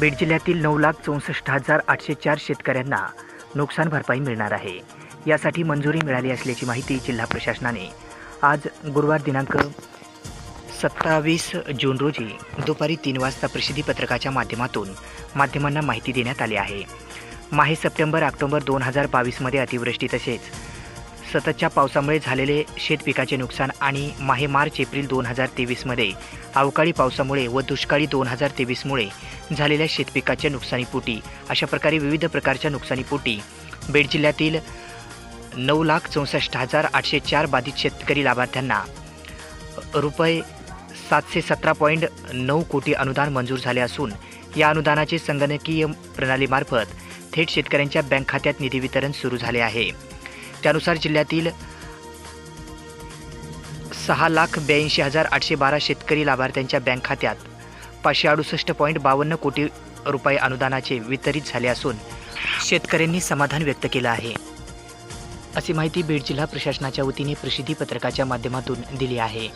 बीड जिल्ह्यातील नऊ लाख चौसष्ट हजार आठशे चार शेतकऱ्यांना नुकसान भरपाई मिळणार आहे. यासाठी मंजुरी मिळाली असल्याची माहिती जिल्हा प्रशासनाने. आज गुरुवार दिनांक सत्तावीस जून रोजी दुपारी तीन वाजता प्रसिद्धी पत्रकाच्या माध्यमातून माध्यमांना माहिती देण्यात आली आहे. माहे सप्टेंबर ऑक्टोबर दोन हजार बावीसमध्ये अतिवृष्टी तसेच सततच्या पावसामुळे झालेले शेतपिकाचे नुकसान आणि माहे मार्च एप्रिल दोन हजार तेवीसमध्ये अवकाळी पावसामुळे व दुष्काळी दोन हजार तेवीसमुळे झालेल्या शेतपिकाच्या नुकसानीपोटी अशा प्रकारे विविध प्रकारच्या नुकसानीपोटी बीड जिल्ह्यातील नऊ लाख चौसष्ट हजार आठशे चार बाधित शेतकरी लाभार्थ्यांना रुपये सातशे सतरा पॉईंट नऊ कोटी अनुदान मंजूर झाले असून या अनुदानाचे संगणकीय प्रणालीमार्फत थेट शेतकऱ्यांच्या बँक खात्यात निधी वितरण सुरू झाले आहे. त्यानुसार जिल्ह्यातील सहा लाख ब्याऐंशी हजार आठशे बारा शेतकरी लाभार्थ्यांच्या बँक खात्यात पाचशे अडुसष्ट पॉईंट बावन्न कोटी रुपये अनुदानाचे वितरित झाले असून शेतकऱ्यांनी समाधान व्यक्त केलं आहे. अशी माहिती बीड जिल्हा प्रशासनाच्या वतीने प्रसिद्धी पत्रकाच्या माध्यमातून दिली आहे.